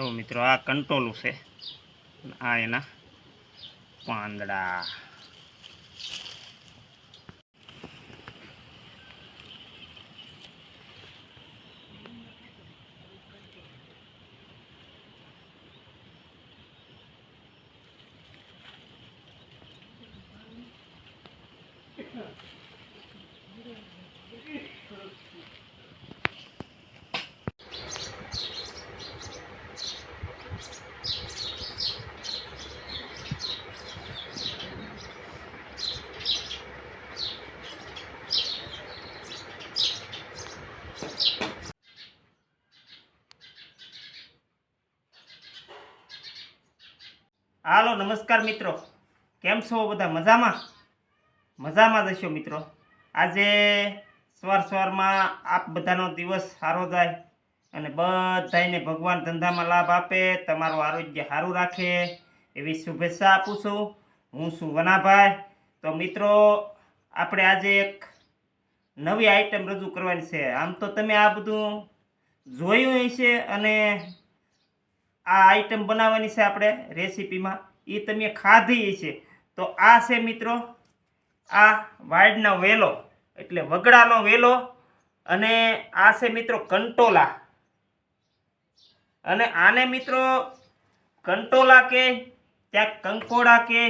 જો મિત્રો આ કંટોલું છે. આ એના પાંદડા. હાલો, નમસ્કાર મિત્રો. કેમ છો બધા? મજામાં? મજામાં જશો મિત્રો. આજે સવાર સવારમાં આપ બધાનો દિવસ સારો જાય અને બધાને ભગવાન ધંધામાં લાભ આપે, તમારું આરોગ્ય સારું રાખે. એવી શુભેચ્છા આપું છું. હું છું વનાભાઈ. તો મિત્રો, આપણે આજે એક નવી આઈટમ રજૂ કરવાની છે. આમ તો તમે આ બધું જોયું હશે અને આ આઈટમ બનાવવાની છે આપણે રેસીપીમાં એ તમે ખાધી છે તો આ છે મિત્રો, આ વાડનો વેલો, એટલે વગડાનો વેલો, અને આ છે મિત્રો કંટોલા. અને આને મિત્રો કંટોલા કે ક્યાંક કંકોડા કે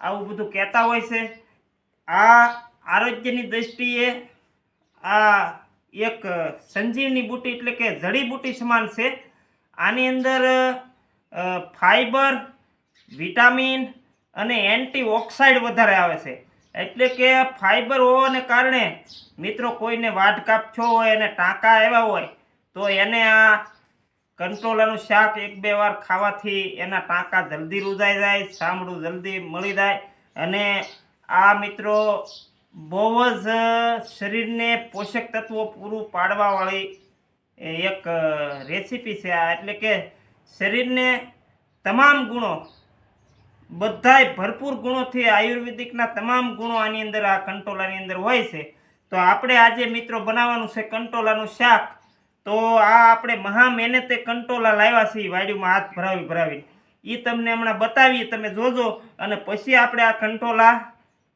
આવું બધું કહેતા હોય છે. આ આરોગ્યની દ્રષ્ટિએ આ એક સંજીવની બુટી એટલે કે જડીબુટી સમાન છે. આની અંદર ફાઈબર, વિટામિન અને એન્ટીઓક્સાઇડ વધારે આવે છે. એટલે કે ફાઈબર હોવાને કારણે મિત્રો કોઈને વાઢકાપ છો હોય અને ટાંકા આવ્યા હોય, તો એને આ કંટ્રોલાનું શાક એક બે વાર ખાવાથી એના ટાંકા જલ્દી રૂજાઈ જાય, ચામડું જલ્દી મળી જાય અને આ મિત્રો બહુ જ શરીરને પોષક તત્વો પૂરું પાડવાવાળી એક રેસીપી છે આ. એટલે કે શરીરને તમામ ગુણો, બધાય ભરપૂર ગુણોથી આયુર્વેદિકના તમામ ગુણો આની અંદર, આ કંટોલાની અંદર હોય છે. તો આપણે આજે મિત્રો બનાવવાનું છે કંટોલાનું શાક. તો આ આપણે મહા મહેનતે કંટોલા લાવ્યા છીએ વાડીમાં હાથ ભરાવી ભરાવી એ તમને હમણાં બતાવીએ, તમે જોજો. અને પછી આપણે આ કંટોલા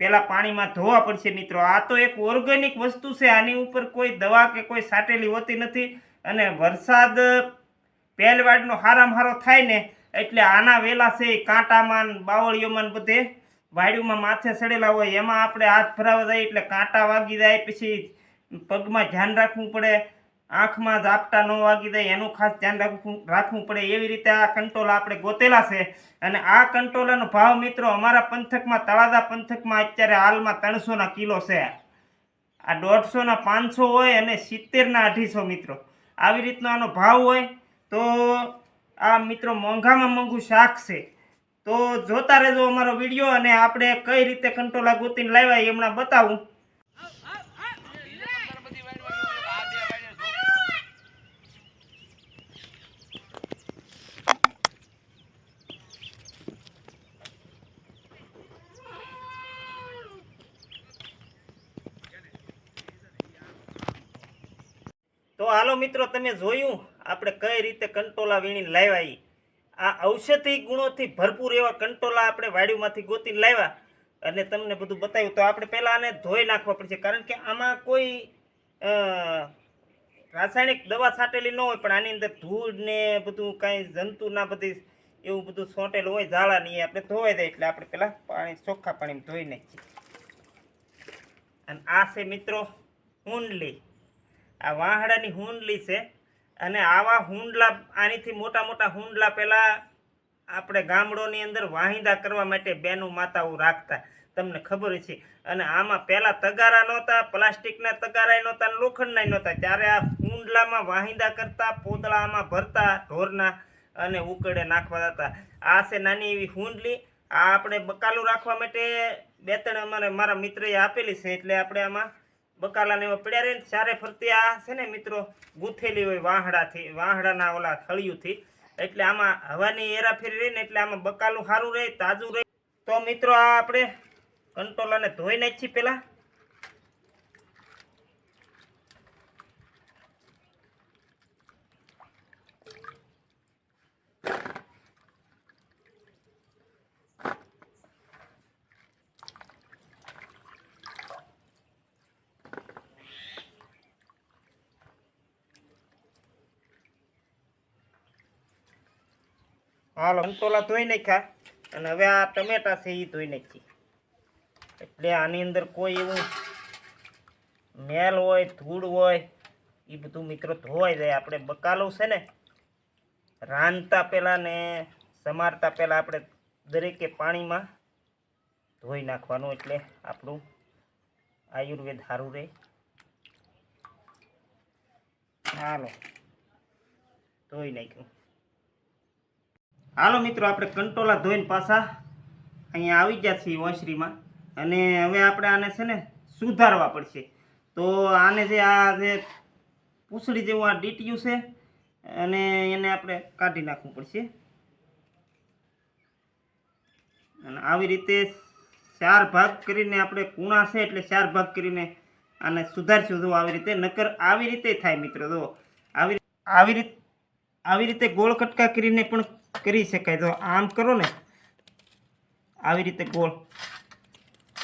પહેલાં પાણીમાં ધોવા પડશે મિત્રો. આ તો એક ઓર્ગેનિક વસ્તુ છે. આની ઉપર કોઈ દવા કે કોઈ સાટેલી હોતી નથી. અને વરસાદ પહેલવાડનો હારામાં હારો થાય ને એટલે આના વેલા છે કાંટામાં બાવળીઓમાં બધે વાડીઓમાં માથે સડેલા હોય. એમાં આપણે હાથ ભરાવા જાય એટલે કાંટા વાગી જાય, પછી પગમાં ધ્યાન રાખવું પડે, આંખમાં ઝાપટા ન વાગી જાય, એનું ખાસ ધ્યાન રાખવું રાખવું પડે. એવી રીતે આ કંટોલા આપણે ગોતેલા છે અને આ કંટોલાનો ભાવ મિત્રો અમારા પંથકમાં તળાદા પંથકમાં અત્યારે હાલમાં ત્રણસોના કિલો છે. આ દોઢસોના પાંચસો હોય અને સિત્તેરના અઢીસો મિત્રો. આવી રીતનો આનો ભાવ હોય, તો આ મિત્રો મોંઘામાં મોંઘું શાક છે. તો જોતા રહેજો અમારો વીડિયો અને આપણે કઈ રીતે કંટોલા ગોતીને લાવ્યા એ હમણાં બતાવું. તો હાલો મિત્રો, તમે જોયું આપણે કઈ રીતે કંટોલા વીણીને લાવ્યા આ ઔષધિ ગુણોથી ભરપૂર એવા કંટોલા આપણે વાડીમાંથી ગોતીને લાવ્યા. અને તમને બધું બતાવ્યું. તો આપણે પહેલાં આને ધોઈ નાખવા પડશે. કારણ કે આમાં કોઈ રાસાયણિક દવા છાંટેલી ન હોય, પણ આની અંદર ધૂળ ને બધું કાંઈ જંતુ ના બધી એવું બધું સોંટેલું હોય, ઝાડાની આપણે ધોવાઈ દે એટલે આપણે પહેલાં પાણી, ચોખ્ખા પાણીમાં ધોઈ નાખીએ. અને આ છે મિત્રો હુંડલી આ વાહડાની હુંડલી છે અને આવા હુંડલા આનીથી મોટા મોટા હુંડલા પહેલાં આપણે ગામડોની અંદર વાહિંદા કરવા માટે બેનું માતાઓ રાખતા. તમને ખબર છે. અને આમાં પહેલાં તગારા નહોતા, પ્લાસ્ટિકના તગારા નહોતા લોખંડના નહોતા. ત્યારે આ હુંડલામાં વાહિંદા કરતા પોદળામાં ભરતા, ઢોરના અને ઉકળે નાખવા હતા આ છે નાની એવી હુંડલી. આ આપણે બકાલું રાખવા માટે બે ત્રણ અમારે મારા મિત્રએ આપેલી છે. એટલે આપણે આમાં બકાલાને એવા પડ્યા રહે ચારે ફરતી આ છે ને મિત્રો ગૂંથેલી હોય વાહડાથી, વાહડાના ઓલા થળિયુંથી. એટલે આમાં હવાની હેરાફેરી રહી ને એટલે આમાં બકાલું સારું રહે, તાજું રહે. તો મિત્રો આ આપણે કંટોલાને ધોઈ નાખીએ પહેલાં. હાલો કંટોલા ધોઈ નાખ્યા અને હવે આ ટમેટા છે એ ધોઈ નાખી એટલે આની અંદર કોઈ એવું મેલ હોય, ધૂળ હોય એ બધું મિત્રો ધોવાઈ જાય. આપણે બકાલું છે ને, રાંધતા પહેલાં ને સમારતા પહેલાં આપણે દરેકે પાણીમાં ધોઈ નાખવાનું. એટલે આપણું આયુર્વેદ સારું રહે. હાલો, ધોઈ નાખ્યું. હાલો મિત્રો, આપણે કંટોલા ધોઈને પાછા અહીંયા આવી ગયા છીએ ઓસરીમાં અને હવે આપણે આને છે ને સુધારવા પડશે. તો આને જે આ જે પૂંછડી જેવું આ ડીટીયું છે, અને એને આપણે કાઢી નાખવું પડશે. અને આવી રીતે ચાર ભાગ કરીને આપણે કૂણા છે, એટલે ચાર ભાગ કરીને આને સુધારશું. જો આવી રીતે, નકર આવી રીતે થાય મિત્રો, જો. આવી આવી રીતે આવી રીતે ગોળ કટકા કરીને પણ કરી શકાય. તો આમ કરો ને, આવી રીતે ગોળ.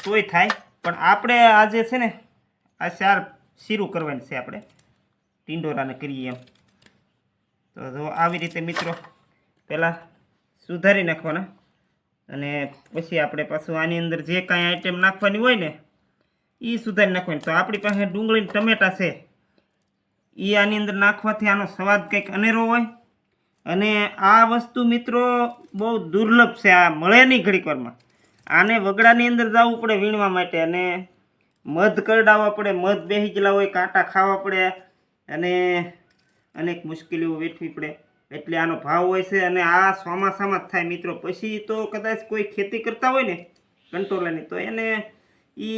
તોય થાય, પણ આપણે આજે છે ને, આ ચાર શીરું કરવાની છે આપણે, ટીંડોરાને કરીએ એમ. તો જો આવી રીતે મિત્રો, પહેલાં સુધારી નાખવાના, અને પછી આપણે પાછું આની અંદર જે કાંઈ આઈટમ નાખવાની હોય ને એ સુધારી નાખવાની. તો આપણી પાસે ડુંગળીને ટમેટા છે. એ આની અંદર નાખવાથી આનો સ્વાદ કંઈક અનેરો હોય. અને આ વસ્તુ મિત્રો બહુ દુર્લભ છે, આ મળે નહીં ઘડીકવારમાં આને વગડાની અંદર જવું પડે વીણવા માટે અને મધ કરડાવવા પડે, મધ બેસી ગયેલા હોય, કાંટા ખાવા પડે અને અનેક મુશ્કેલીઓ વેઠવી પડે. એટલે આનો ભાવ હોય છે અને આ ચોમાસામાં જ થાય મિત્રો. પછી તો કદાચ કોઈ ખેતી કરતા હોય ને કંટોલાની તો એને એ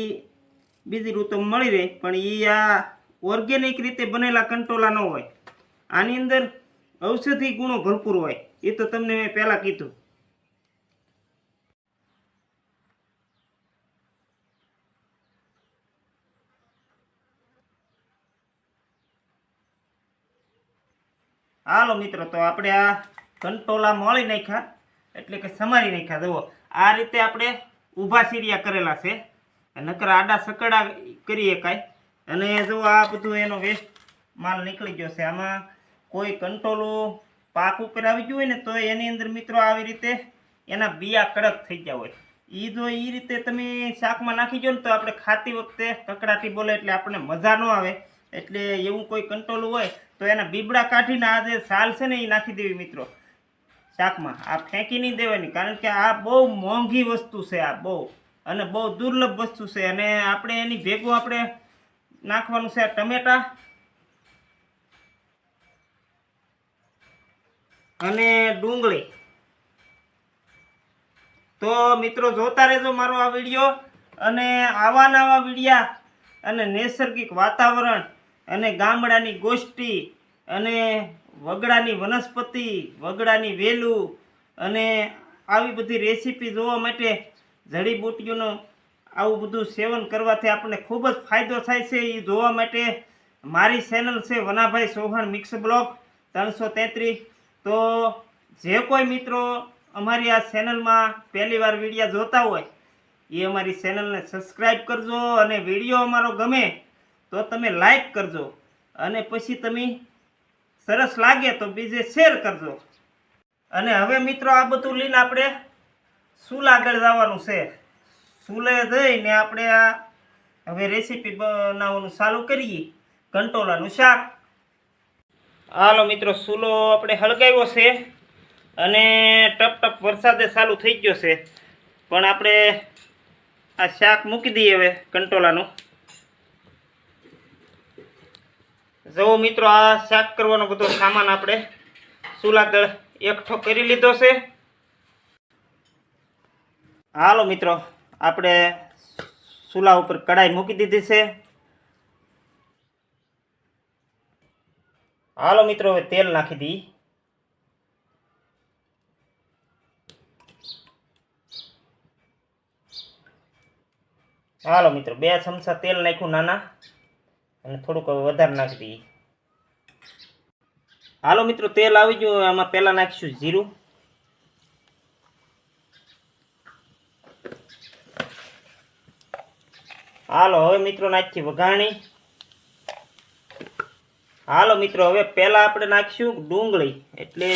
બીજી ઋતુ મળી રહે. પણ એ આ ઓર્ગેનિક રીતે બનેલા કંટોલા ન હોય. આની અંદર ઔષધિ ગુણો ભરપૂર હોય, એ તો તમને મેં પહેલાં કીધું. હાલો મિત્રો, તો આપણે આ કંટોલા મળી નાખ્યા, એટલે કે સમારી નાખ્યા. જુઓ, આ રીતે આપણે ઊભા સીરિયા કરેલા છે. નકર આડા સકડા કરીએ કાંઈ. અને જો આ બધું એનો વેસ્ટ માલ નીકળી ગયો છે. આમાં કોઈ કંટોલું પાક ઉપર આવી ગયું હોય ને, તો એની અંદર મિત્રો આવી રીતે એના બિયા કડક થઈ ગયા હોય. એ જો એ રીતે તમે શાકમાં નાખી દો ને, તો આપણે ખાતી વખતે કકડાટી બોલે એટલે આપણને મજા ન આવે. એટલે એવું કોઈ કંટ્રોલ હોય, તો એના બીબડા કાઢીને આ જે સાલ છે ને એ નાખી દેવી મિત્રો. શાકમાં. આ ફેંકી નહીં દેવાની, કારણ કે આ બહુ મોંઘી વસ્તુ છે આ બહુ. અને બહુ દુર્લભ વસ્તુ છે. અને આપણે એની ભેગું આપણે નાખવાનું છે આ ટમેટા. અને ડુંગળી. તો મિત્રો જોતા રહેજો મારો આ વીડિયો અને આવા નવા વિડીયા અને નૈસર્ગિક વાતાવરણ અને ગામડાની ગોષ્ઠી અને વગડાની વનસ્પતિ, વગડાની વેલું અને આવી બધી રેસીપી જોવા માટે જડીબુટ્ટીઓનું આવું બધું સેવન કરવાથી આપણને ખૂબ જ ફાયદો થાય છે. એ જોવા માટે મારી ચેનલ છે વનાભાઈ ચૌહાણ મિક્સ બ્લોગ ત્રણસો તેત્રીસ. તો જે કોઈ મિત્રો અમારી આ ચેનલમાં પહેલી વાર વીડિયો જોતા હોય, એ અમારી ચેનલને સબસ્ક્રાઈબ કરજો અને વીડિયો અમારો ગમે તો તમે લાઈક કરજો અને પછી તમે સરસ લાગે તો બીજે શેર કરજો. અને હવે મિત્રો આ બધું લઈને આપણે સૂલ આગળ જવાનું છે? સૂલે જઈને આપણે આ હવે રેસીપી બનાવવાનું ચાલુ કરીએ. કંટોલાનું શાક હાલો મિત્રો, સૂલો આપણે હળગાવ્યો છે અને ટપ ટપ વરસાદે ચાલુ થઈ ગયો છે. પણ આપણે આ શાક મૂકી દઈએ હવે કંટોલાનું. જુઓ મિત્રો, આ શાક કરવાનો બધો સામાન આપણે સુલાગળ એકઠો કરી લીધો છે. હાલો મિત્રો, આપણે ચૂલા ઉપર કડાઈ મૂકી દીધી છે. હાલો મિત્રો, હવે તેલ નાખી દઈ હાલો મિત્રો, બે ચમચા તેલ નાખ્યું નાના, અને થોડુંક વધારે નાખી દઈએ હાલો મિત્રો, તેલ આવી ગયું આમાં પહેલાં નાખીશું જીરું. હાલો, હવે મિત્રો, નાખીએ વઘાણી. હાલો મિત્રો, હવે પહેલાં આપણે નાખીશું ડુંગળી. એટલે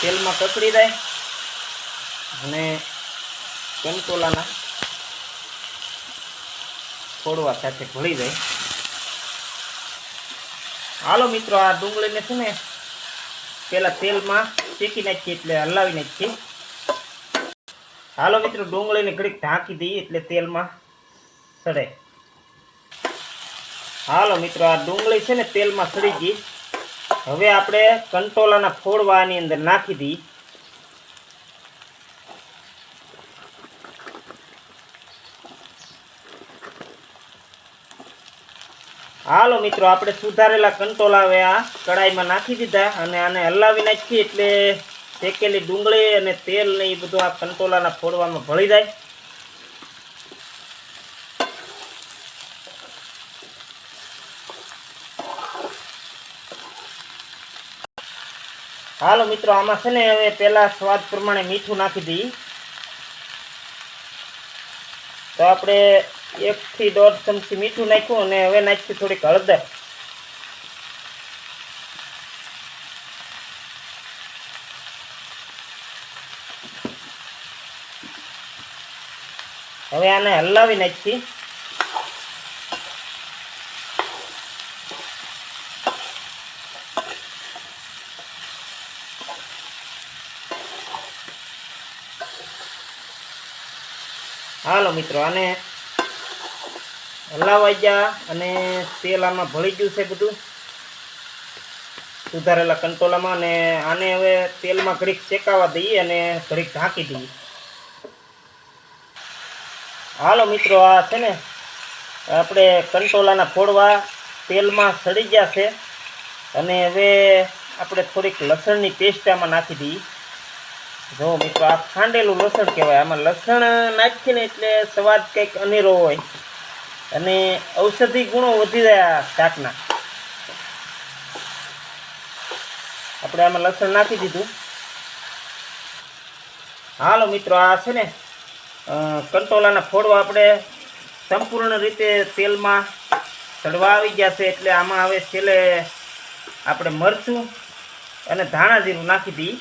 તેલમાં કકડી જાય અને કંટોલાના છોડવા સાથે ભળી જાય. હાલો મિત્રો, આ ડુંગળીને છે ને પેલા તેલમાં શેકી નાખીએ એટલે હલાવી નાખીએ. હાલો મિત્રો, ડુંગળીને ઘડીક ઢાંકી દઈએ એટલે તેલમાં સડે. હાલો મિત્રો, આ ડુંગળી છે ને તેલમાં સડી ગઈ. હવે આપણે કંટોલાના ફોડવા આની અંદર નાખી દઈએ હાલો મિત્રો, આપણે સુધારેલા કંટોલા હવે આ કડાઈમાં નાખી દીધા અને આને હલાવી નાખીએ એટલે શેકેલી ડુંગળી અને તેલ ને એ બધું આ કંટોલાના ફોડવામાં ભળી જાય. હાલો મિત્રો, આમાં છે ને હવે પહેલા સ્વાદ પ્રમાણે મીઠું નાખી દઈએ. તો આપણે એકથી દોઢ ચમચી મીઠું નાખ્યું અને હવે નાખીશું થોડીક હળદર. હવે આને હલાવી નાખી હાલો મિત્રો, આને હલાવાઈ જા અને તેલ આમાં ભળી ગયું છે બધું. સુધારેલા કંટોલામાં અને આને હવે તેલમાં ઘડીક શેકાવા દઈએ અને ઘડીક ઢાંકી દઈએ. હાલો મિત્રો, આ છે ને, આપણે કંટોલાના ફોડવા તેલમાં સડી ગયા છે. અને હવે આપણે થોડીક લસણની પેસ્ટ આમાં નાખી દઈએ. જો મિત્રો, આ ખાંડેલું લસણ કહેવાય. આમાં લસણ નાખીને એટલે સ્વાદ કંઈક અનેરો હોય. અને ઔષધિ ગુણો વધી રહ્યા શાકના. આપણે આમાં લસણ નાખી દીધું. હાલો મિત્રો, આ છે ને કંટોલાના ફોડવા આપણે સંપૂર્ણ રીતે તેલમાં ચડવા આવી ગયા છે. એટલે આમાં હવે છેલ્લે આપણે મરચું અને ધાણા જીરું નાખી દઈએ.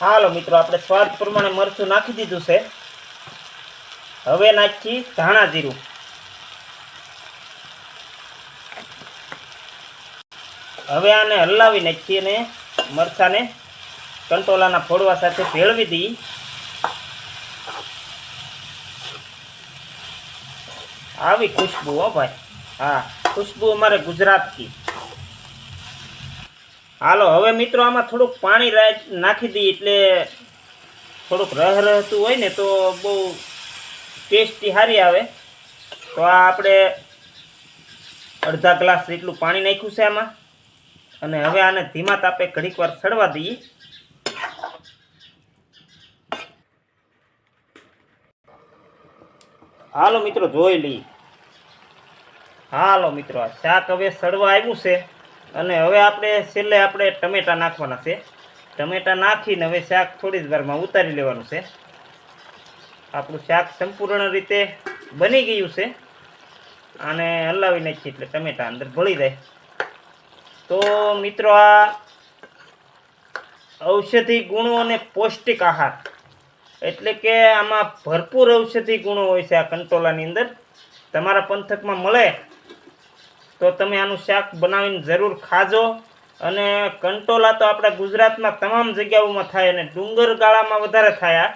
હાલો મિત્રો, આપણે સ્વાદ પ્રમાણે મરચું નાખી દીધું છે. હવે નાખી ધાણા જીરું. હવે આને હલાવી નાખીએ અને મરચાને કંટોલાના ફોડવા સાથે ભેળવી દઈ. આવી ખુશ્બુ હો ભાઈ. હા, ખુશ્બુ અમારે ગુજરાતથી. હાલો, હવે મિત્રો આમાં થોડુંક પાણી નાખી દઈએ એટલે થોડુંક રહ રહેતું હોય ને તો બહુ ટેસ્ટી સારી આવે. તો આ આપણે અડધા ગ્લાસ જેટલું પાણી નાખ્યું છે આમાં. અને હવે આને ધીમા તાપે ઘડીક વાર સડવા દઈએ. હાલો મિત્રો, જોઈ લઈએ. હાલો મિત્રો શાક હવે સડવા આવ્યું છે. અને હવે આપણે છેલ્લે આપણે ટમેટાં નાખવાના છે. ટમેટા નાખીને હવે શાક થોડી જ વારમાં ઉતારી લેવાનું છે. આપણું શાક સંપૂર્ણ રીતે બની ગયું છે. અને હલાવી નાખીએ એટલે ટમેટા અંદર ભળી જાય. તો મિત્રો, આ ઔષધિ ગુણો અને પૌષ્ટિક આહાર. એટલે કે આમાં ભરપૂર ઔષધિ ગુણો હોય છે આ કંટોલાની અંદર. તમારા પંથકમાં મળે તો તમે આનું શાક બનાવીને જરૂર ખાજો. અને કંટોલા તો આપણા ગુજરાતમાં તમામ જગ્યાઓમાં થાય અને ડુંગર ગાળામાં વધારે થાય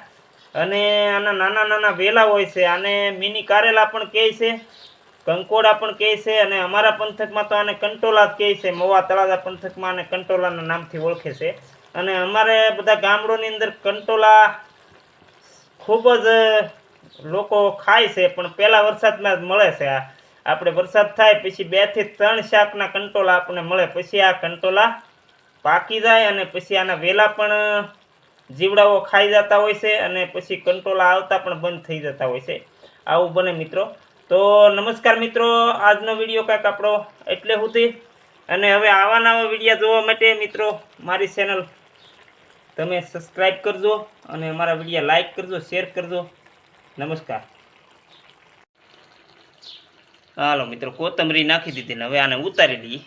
અને આના નાના નાના વેલા હોય છે. આને મિની કારેલા પણ કહે છે, કંકોડા પણ કહે છે, અને અમારા પંથકમાં તો આને કંટોલા જ કહે છે. મવા તળાજા પંથકમાં આને કંટોલાના નામથી ઓળખે છે. અને અમારે બધા ગામડોની અંદર કંટોલા ખૂબ જ લોકો ખાય છે, પણ પહેલાં વરસાદમાં જ મળે છે આ. આપણે વરસાદ થાય, પછી બેથી ત્રણ શાકના કંટોલા આપણને મળે. પછી આ કંટોલા પાકી જાય અને પછી આના વેલા પણ જીવડાઓ ખાઈ જતા હોય છે અને પછી કંટોલા આવતા પણ બંધ થઈ જતા હોય છે. આવું બને મિત્રો. તો નમસ્કાર મિત્રો, આજનો વીડિયો કાંઈક આપણો એટલે સુધી. અને હવે આવા નવા વિડીયા જોવા માટે મિત્રો, મારી ચેનલ તમે સબસ્ક્રાઈબ કરજો અને અમારા વિડીયા લાઈક કરજો શેર કરજો. નમસ્કાર. હાલો મિત્રો કોથમરી નાખી દીધી ને હવે આને ઉતારી લઈએ